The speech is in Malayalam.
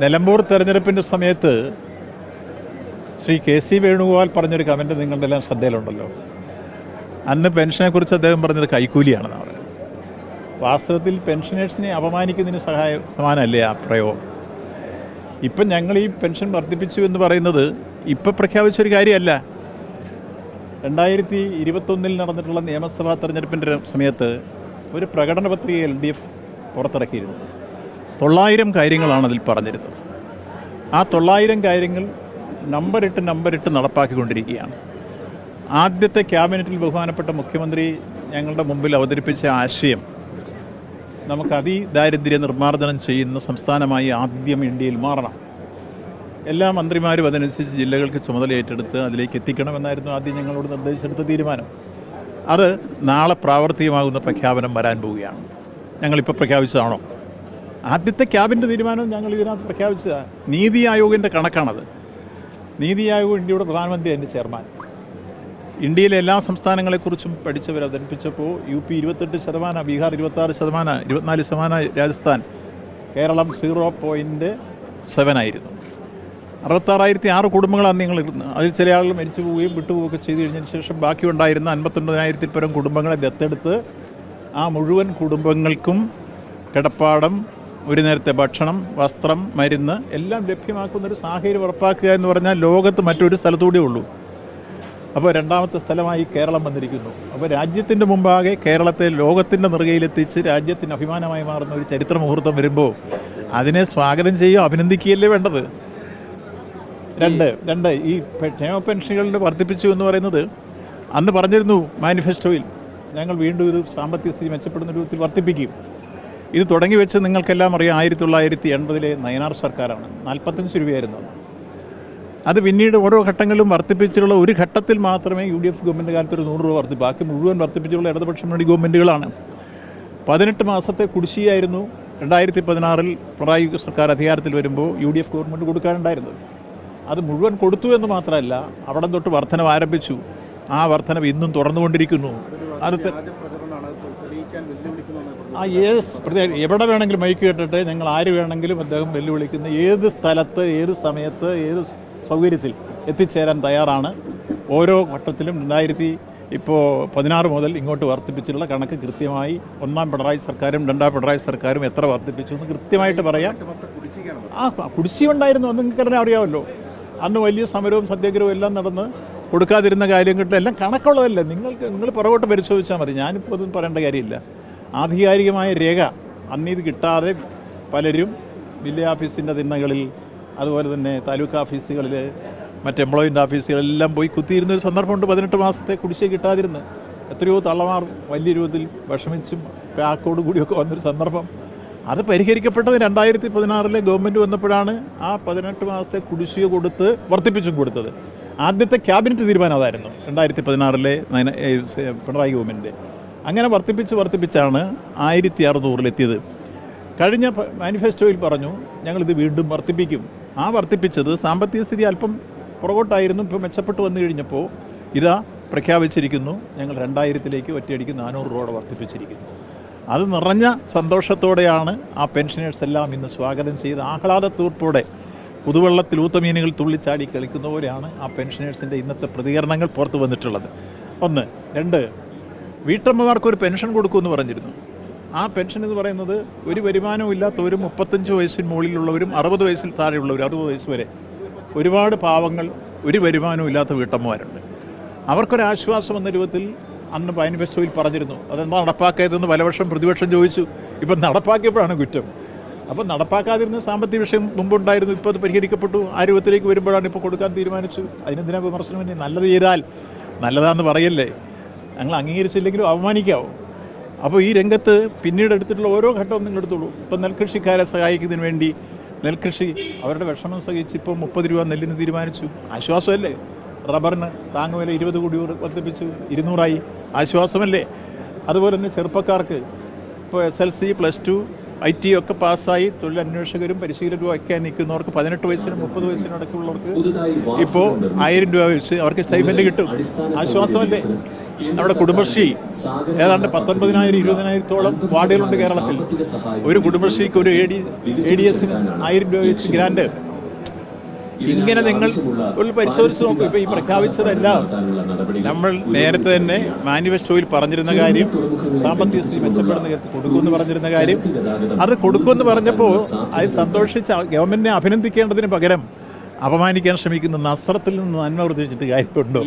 നിലമ്പൂർ തെരഞ്ഞെടുപ്പിന്റെ സമയത്ത് ശ്രീ കെ സി വേണുഗോപാൽ പറഞ്ഞൊരു കമന്റ് നിങ്ങളുടെ എല്ലാം ശ്രദ്ധയിലുണ്ടല്ലോ. അന്ന് പെൻഷനെക്കുറിച്ച് അദ്ദേഹം പറഞ്ഞത് കൈക്കൂലിയാണെന്ന് പറയുന്നത് വാസ്തവത്തിൽ പെൻഷനേഴ്സിനെ അപമാനിക്കുന്നതിന് സഹായ സമാനമല്ലേ ആ പ്രയോഗം? ഇപ്പം ഞങ്ങൾ ഈ പെൻഷൻ വർദ്ധിപ്പിച്ചു എന്ന് പറയുന്നത് ഇപ്പം പ്രഖ്യാപിച്ചൊരു കാര്യമല്ല. രണ്ടായിരത്തി ഇരുപത്തൊന്നിൽ നടന്നിട്ടുള്ള നിയമസഭാ തെരഞ്ഞെടുപ്പിന്റെ സമയത്ത് ഒരു പ്രകടന പത്രിക എൽ ഡി എഫ് പുറത്തിറക്കിയിരുന്നു. തൊള്ളായിരം കാര്യങ്ങളാണ് അതിൽ പറഞ്ഞിരുന്നത്. ആ തൊള്ളായിരം കാര്യങ്ങൾ നമ്പറിട്ട് നമ്പറിട്ട് നടപ്പാക്കിക്കൊണ്ടിരിക്കുകയാണ്. ആദ്യത്തെ ക്യാബിനറ്റിൽ ബഹുമാനപ്പെട്ട മുഖ്യമന്ത്രി ഞങ്ങളുടെ മുമ്പിൽ അവതരിപ്പിച്ച ആശയം നമുക്ക് അതിദാരിദ്ര്യ നിർമ്മാർജനം ചെയ്യുന്ന സംസ്ഥാനമായി ആദ്യം ഇന്ത്യയിൽ മാറണം. എല്ലാ മന്ത്രിമാരും അതനുസരിച്ച് ജില്ലകൾക്ക് ചുമതല ഏറ്റെടുത്ത് അതിലേക്ക് എത്തിക്കണമെന്നായിരുന്നു ആദ്യം ഞങ്ങളോട് നിർദ്ദേശിച്ചെടുത്ത തീരുമാനം. അത് നാളെ പ്രാവർത്തികമാകുന്ന പ്രഖ്യാപനം വരാൻ പോവുകയാണ്. ഞങ്ങളിപ്പോൾ പ്രഖ്യാപിച്ചതാണോ? ആദ്യത്തെ ക്യാബിന്റെ തീരുമാനം ഞങ്ങൾ ഇതിനകത്ത് പ്രഖ്യാപിച്ചതാണ് നീതി ആയോഗിന്റെ കണക്കാണത്. നീതി ആയോഗ് ഇന്ത്യയുടെ പ്രധാനമന്ത്രി എന്റെ ചെയർമാൻ. ഇന്ത്യയിലെ എല്ലാ സംസ്ഥാനങ്ങളെക്കുറിച്ചും പഠിച്ചവർ അവതരിപ്പിച്ചപ്പോൾ യു പി ഇരുപത്തെട്ട് ശതമാനം ബീഹാർ ഇരുപത്താറ് ശതമാനം ഇരുപത്തിനാല് ശതമാനം Rajasthan Keralam zero point seven ആയിരുന്നു. അറുപത്താറായിരത്തി ആറ് കുടുംബങ്ങളാണ് നിങ്ങൾ അതിൽ ചില ആളുകൾ മരിച്ചു പോവുകയും വിട്ടുപോവുകയൊക്കെ ചെയ്തു കഴിഞ്ഞതിന് ശേഷം ബാക്കി ഉണ്ടായിരുന്ന അൻപത്തൊൻപതിനായിരത്തിൽ പരം കുടുംബങ്ങളെ ദത്തെടുത്ത് ആ മുഴുവൻ കുടുംബങ്ങൾക്കും കിടപ്പാടം ഒരു നേരത്തെ ഭക്ഷണം വസ്ത്രം മരുന്ന് എല്ലാം ലഭ്യമാക്കുന്ന ഒരു സാഹചര്യം ഉറപ്പാക്കുക എന്ന് പറഞ്ഞാൽ ലോകത്ത് മറ്റൊരു സ്ഥലത്തൂടെ ഉള്ളൂ. അപ്പോൾ രണ്ടാമത്തെ സ്ഥലമായി കേരളം വന്നിരിക്കുന്നു. അപ്പോൾ രാജ്യത്തിന്റെ മുമ്പാകെ കേരളത്തെ ലോകത്തിന്റെ നെറുകയിലെത്തിച്ച് രാജ്യത്തിന് അഭിമാനമായി മാറുന്ന ഒരു ചരിത്ര മുഹൂർത്തം വരുമ്പോൾ അതിനെ സ്വാഗതം ചെയ്യുക അഭിനന്ദിക്കുകയല്ലേ വേണ്ടത്? രണ്ട് രണ്ട് ഈ ക്ഷേമ പെൻഷനുകളുടെ വർദ്ധിപ്പിച്ചു എന്ന് പറയുന്നത് അന്ന് പറഞ്ഞിരുന്നു മാനിഫെസ്റ്റോയിൽ ഞങ്ങൾ വീണ്ടും ഇത് സാമ്പത്തിക സ്ഥിതി മെച്ചപ്പെടുന്ന രൂപത്തിൽ വർദ്ധിപ്പിക്കും. ഇത് തുടങ്ങി വെച്ച് നിങ്ങൾക്കെല്ലാം അറിയാം ആയിരത്തി തൊള്ളായിരത്തി എൺപതിലെ നയനാർ സർക്കാരാണ്. നാൽപ്പത്തഞ്ച് രൂപയായിരുന്നു അത്. പിന്നീട് ഓരോ ഘട്ടങ്ങളിലും വർദ്ധിപ്പിച്ചിട്ടുള്ള ഒരു ഘട്ടത്തിൽ മാത്രമേ യു ഡി എഫ് ഗവൺമെന്റ് കാലത്ത് ഒരു നൂറ് രൂപ വർദ്ധി ബാക്കി മുഴുവൻ വർദ്ധിപ്പിച്ചുള്ള ഇടതുപക്ഷ മുന്നണി ഗവൺമെന്റുകളാണ്. പതിനെട്ട് മാസത്തെ കുടിശ്ശിയായിരുന്നു രണ്ടായിരത്തി പതിനാറിൽ പിണറായി സർക്കാർ അധികാരത്തിൽ വരുമ്പോൾ യു ഡി എഫ് ഗവൺമെന്റ് കൊടുക്കാനുണ്ടായിരുന്നത്. അത് മുഴുവൻ കൊടുത്തു എന്ന് മാത്രമല്ല അവിടെ തൊട്ട് വർധനം ആരംഭിച്ചു. ആ വർധനം ഇന്നും തുടർന്നുകൊണ്ടിരിക്കുന്നു അത് ആ ഏത് പ്രത്യേക എവിടെ വേണമെങ്കിലും മൈക്ക് കേട്ടിട്ട് ഞങ്ങൾ ആര് വേണമെങ്കിലും അദ്ദേഹം വെല്ലുവിളിക്കുന്ന. ഏത് സ്ഥലത്ത് ഏത് സമയത്ത് ഏത് സൗകര്യത്തിൽ എത്തിച്ചേരാൻ തയ്യാറാണ്. ഓരോ വട്ടത്തിലും രണ്ടായിരത്തി ഇപ്പോൾ പതിനാറ് മുതൽ ഇങ്ങോട്ട് വർദ്ധിപ്പിച്ചിട്ടുള്ള കണക്ക് കൃത്യമായി ഒന്നാം പിണറായി സർക്കാരും രണ്ടാം പിണറായി സർക്കാരും എത്ര വർദ്ധിപ്പിച്ചു എന്ന് കൃത്യമായിട്ട് പറയാം. ആ കുടിശ്ശി ഉണ്ടായിരുന്നു അത് തന്നെ അറിയാമല്ലോ. അന്ന് വലിയ സമരവും സത്യാഗ്രഹവും എല്ലാം നടന്ന് കൊടുക്കാതിരുന്ന കാര്യം കിട്ടും എല്ലാം കണക്കുള്ളതല്ലേ. നിങ്ങൾക്ക് നിങ്ങൾ പുറകോട്ട് പരിശോധിച്ചാൽ മതി. ഞാനിപ്പോൾ ഒന്നും പറയേണ്ട കാര്യമില്ല. ആധികാരികമായ രേഖ അന്നീത് കിട്ടാതെ പലരും വില്ലേജ് ഓഫീസിന്റെ തിണ്ണകളിൽ അതുപോലെ തന്നെ താലൂക്ക് ഓഫീസുകളിൽ മറ്റ് എംപ്ലോയ്മെന്റ് ഓഫീസുകളെല്ലാം പോയി കുത്തിയിരുന്ന ഒരു സന്ദർഭമുണ്ട് പതിനെട്ട് മാസത്തെ കുടിശ്ശിക കിട്ടാതിരുന്ന്. എത്രയോ തള്ളമാർ വലിയ രൂപത്തിൽ വിഷമിച്ചും പാക്കോട് കൂടിയൊക്കെ വന്നൊരു സന്ദർഭം. അത് പരിഹരിക്കപ്പെട്ടത് രണ്ടായിരത്തി പതിനാറിലെ ഗവൺമെന്റ് വന്നപ്പോഴാണ് ആ പതിനെട്ട് മാസത്തെ കുടിശ്ശിക കൊടുത്ത് വർദ്ധിപ്പിച്ചും കൊടുത്തത്. ആദ്യത്തെ ക്യാബിനറ്റ് തീരുമാനം അതായിരുന്നു രണ്ടായിരത്തി പതിനാറിലെ പിണറായി ഗവൺമെന്റ് അങ്ങനെ വർദ്ധിപ്പിച്ച് വർദ്ധിപ്പിച്ചാണ് ആയിരത്തി അറുന്നൂറിലെത്തിയത് കഴിഞ്ഞ മാനിഫെസ്റ്റോയിൽ പറഞ്ഞു ഞങ്ങളിത് വീണ്ടും വർദ്ധിപ്പിക്കും ആ വർദ്ധിപ്പിച്ചത് സാമ്പത്തിക സ്ഥിതി അല്പം പുറകോട്ടായിരുന്നു ഇപ്പോൾ മെച്ചപ്പെട്ട് വന്നു കഴിഞ്ഞപ്പോൾ ഇതാ പ്രഖ്യാപിച്ചിരിക്കുന്നു ഞങ്ങൾ രണ്ടായിരത്തിലേക്ക് ഒറ്റയടിക്ക് നാനൂറ് രൂപ വർദ്ധിപ്പിച്ചിരിക്കുന്നു അത് നിറഞ്ഞ സന്തോഷത്തോടെയാണ് ആ പെൻഷനേഴ്സ് എല്ലാം ഇന്ന് സ്വാഗതം ചെയ്ത് ആഹ്ലാദത്തോടെ പുതുവെള്ളത്തിൽ ഊത്തമീനുകൾ തുള്ളിച്ചാടി കളിക്കുന്ന പോലെയാണ് ആ പെൻഷനേഴ്സിന്റെ ഇന്നത്തെ പ്രതികരണങ്ങൾ പുറത്തു വന്നിട്ടുള്ളത്. ഒന്ന് രണ്ട് വീട്ടമ്മമാർക്ക് ഒരു പെൻഷൻ കൊടുക്കുമെന്ന് പറഞ്ഞിരുന്നു. ആ പെൻഷൻ എന്ന് പറയുന്നത് ഒരു വരുമാനവും ഇല്ലാത്തവരും മുപ്പത്തഞ്ച് വയസ്സിന് മുകളിലുള്ളവരും അറുപത് വയസ്സിൽ താഴെയുള്ളവരും അറുപത് വയസ്സ് വരെ ഒരുപാട് പാവങ്ങൾ ഒരു വരുമാനവും ഇല്ലാത്ത വീട്ടമ്മമാരുണ്ട്. അവർക്കൊരാശ്വാസം എന്ന രൂപത്തിൽ അന്ന് മാനിഫെസ്റ്റോയിൽ പറഞ്ഞിരുന്നു. അതെന്താ നടപ്പാക്കിയതെന്ന് പലവർഷം പ്രതിപക്ഷം ചോദിച്ചു. ഇപ്പം നടപ്പാക്കിയപ്പോഴാണ് കുറ്റം. അപ്പം നടപ്പാക്കാതിരുന്ന സാമ്പത്തിക വിഷയം മുമ്പുണ്ടായിരുന്നു. ഇപ്പോൾ അത് പരിഹരിക്കപ്പെട്ടു. ആ രൂപത്തിലേക്ക് വരുമ്പോഴാണ് ഇപ്പോൾ കൊടുക്കാൻ തീരുമാനിച്ചു. അതിനെന്തിനാ വിമർശനം? നല്ലത് ചെയ്താൽ നല്ലതാന്ന് പറയല്ലേ? ഞങ്ങൾ അംഗീകരിച്ചില്ലെങ്കിലും അപമാനിക്കാവും. അപ്പോൾ ഈ രംഗത്ത് പിന്നീട് എടുത്തിട്ടുള്ള ഓരോ ഘട്ടവും നിങ്ങൾ എടുത്തോളൂ. ഇപ്പം നെൽകൃഷിക്കാരെ സഹായിക്കുന്നതിന് വേണ്ടി നെൽകൃഷി അവരുടെ വിഷമം സഹിച്ച് ഇപ്പോൾ മുപ്പത് രൂപ നെല്ലിന് തീരുമാനിച്ചു. ആശ്വാസമല്ലേ? റബ്ബറിന് താങ്ങുവില ഇരുപത് കോടി വർദ്ധിപ്പിച്ചു. ഇരുന്നൂറായി. ആശ്വാസമല്ലേ? അതുപോലെ തന്നെ ചെറുപ്പക്കാർക്ക് ഇപ്പോൾ S L C plus two I T ഒക്കെ പാസ്സായി തൊഴിലന്വേഷകരും പരിശീലകരും ഒക്കെ നിൽക്കുന്നവർക്ക് പതിനെട്ട് വയസ്സിനും മുപ്പത് വയസ്സിനും അടക്കമുള്ളവർക്ക് ഇപ്പോൾ ആയിരം രൂപ വെച്ച് അവർക്ക് സ്റ്റൈഫൻഡ് കിട്ടും. ആശ്വാസമല്ലേ? നമ്മുടെ കുടുംബശ്രീ ഏതാണ്ട് പത്തൊൻപതിനായിരം ഇരുപതിനായിരത്തോളം വാർഡുകളുണ്ട് കേരളത്തിൽ. ഒരു കുടുംബശ്രീക്ക് ഒരു എ ഡി എസിന് ആയിരം രൂപ വെച്ച് ഗ്രാൻഡ്. ഇങ്ങനെ നിങ്ങൾ ഒരു പരിശോധിച്ച് നോക്കും. ഇപ്പൊ ഈ പ്രഖ്യാപിച്ചതെല്ലാം നമ്മൾ നേരത്തെ തന്നെ മാനിഫെസ്റ്റോയിൽ പറഞ്ഞിരുന്ന കാര്യം സാമ്പത്തിക സ്ഥിതി മെച്ചപ്പെടുന്ന കൊടുക്കുമെന്ന് പറഞ്ഞിരുന്ന കാര്യം. അത് കൊടുക്കുമെന്ന് പറഞ്ഞപ്പോൾ അത് സന്തോഷിച്ച് ഗവൺമെന്റിനെ അഭിനന്ദിക്കേണ്ടതിന് പകരം അപമാനിക്കാൻ ശ്രമിക്കുന്ന നസ്രത്തിൽ നിന്ന് നന്മ വർദ്ധിച്ചിട്ട് കാര്യമുണ്ടോ?